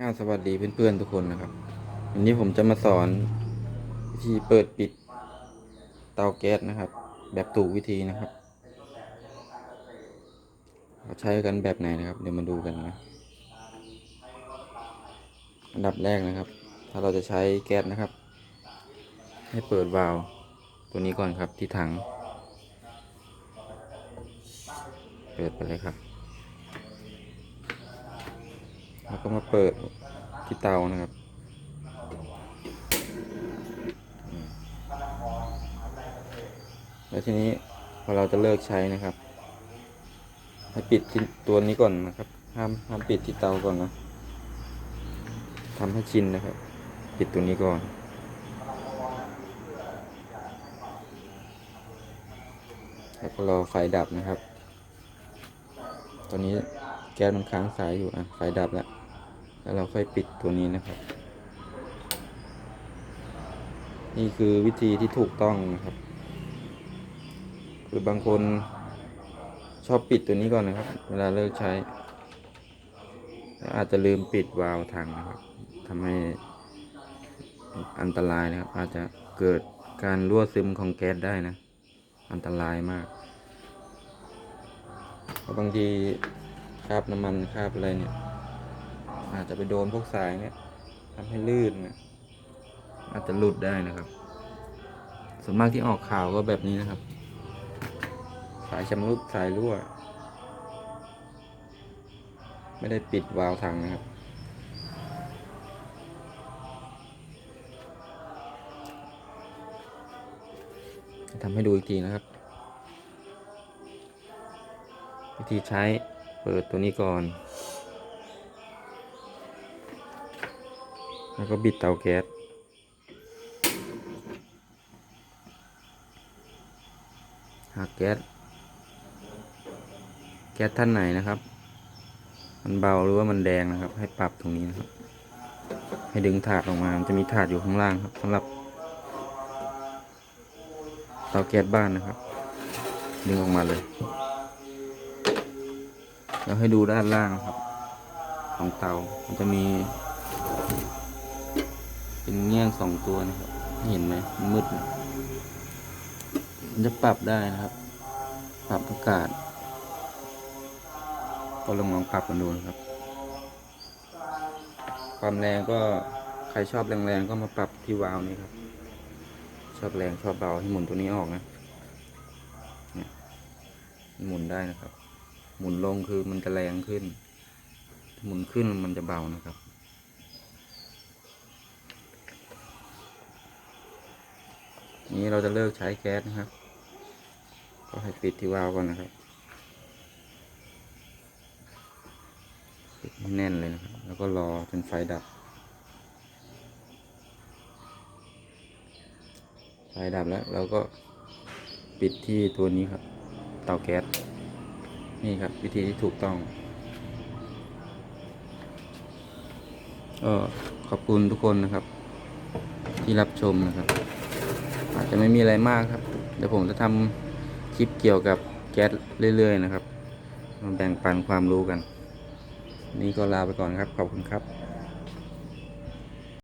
อาสวัสดีเพื่อนๆทุกคนนะครับ วันนี้ผมจะมาสอนวิธีเปิดปิดเตาแก๊สนะครับ แบบถูกวิธีนะครับเราใช้กันแบบไหนนะครับ เดี๋ยวมาดูกันนะอันดับแรกนะครับ ถ้าเราจะใช้แก๊สนะครับ ให้เปิดวาล์วตัวนี้ก่อนครับที่ถัง เปิดไปเลยครับ แล้วก็มาเปิดที่เตานะครับแล้วทีนี้พอเราจะเลิกใช้นะครับ ให้ปิดที่ตัวนี้ก่อนนะครับ ห้ามห้ามปิดที่เตาก่อนนะทำให้ชินนะครับ ปิดตัวนี้ก่อนแล้วก็รอไฟดับนะครับ ตอนนี้แก๊สมันค้างสายอยู่อะ ไฟดับแล้ว แล้วเราค่อยปิดตัวนี้นะครับ นี่คือวิธีที่ถูกต้องนะครับ คือบางคนชอบปิดตัวนี้ก่อนนะครับ เวลาเลิกใช้ อาจจะลืมปิดวาล์วถังนะครับทำให้อันตรายนะครับ อาจจะเกิดการรั่วซึมของแก๊สได้นะ อันตรายมากเพราะบางทีคราบน้ำมันคราบอะไรเนี่ย อาจจะไปโดนพวกสายเนี่ยทำให้ลื่นนะอาจจะหลุดได้นะครับ ส่วนมากที่ออกข่าวก็แบบนี้นะครับ สายชำรุดสายรั่ว ไม่ได้ปิดวาล์วถังนะครับ ทำให้ดูอีกทีนะครับ วิธีใช้เปิดตัวนี้ก่อน แล้วก็บิดเตาแก๊สหากแก๊ส แก๊สท่านไหนนะครับ มันเบาหรือว่ามันแดงนะครับ ให้ปรับตรงนี้นะครับ ให้ดึงถาดออกมา มันจะมีถาดอยู่ข้างล่างครับสำหรับ เตาแก๊สบ้านนะครับ ดึงออกมาเลยแล้วให้ดูด้านล่างครับ ของเตา มันจะมี เป็นเงี้ยงสองตัวนะครับ เห็นไหมมืดนะมันจะปรับได้นะครับ ปรับอากาศก็ลองลองปรับกันดูนะครับ ความแรงก็ใครชอบแรงๆก็มาปรับที่วาล์วนี้ครับ ชอบแรงชอบเบาให้หมุนตัวนี้ออกนะเนี่ยหมุนได้นะครับ หมุนลงคือมันจะแรงขึ้น หมุนขึ้นมันจะเบานะครับ นี้เราจะเลิกใช้แก๊สนะครับ ก็ให้ปิดที่วาล์วก่อนนะครับ ปิดให้แน่นเลยนะครับ แล้วก็รอจนไฟดับ ไฟดับแล้วเราก็ปิดที่ตัวนี้ครับ เตาแก๊ส นี่ครับ วิธีที่ถูกต้องก็ขอบคุณทุกคนนะครับ ที่รับชมนะครับ อาจจะไม่มีอะไรมากครับ เดี๋ยวผมจะทำคลิปเกี่ยวกับแก๊สเรื่อย ๆ นะครับ มาแบ่งปันความรู้กัน นี่ก็ลาไปก่อนครับ ขอบคุณครับ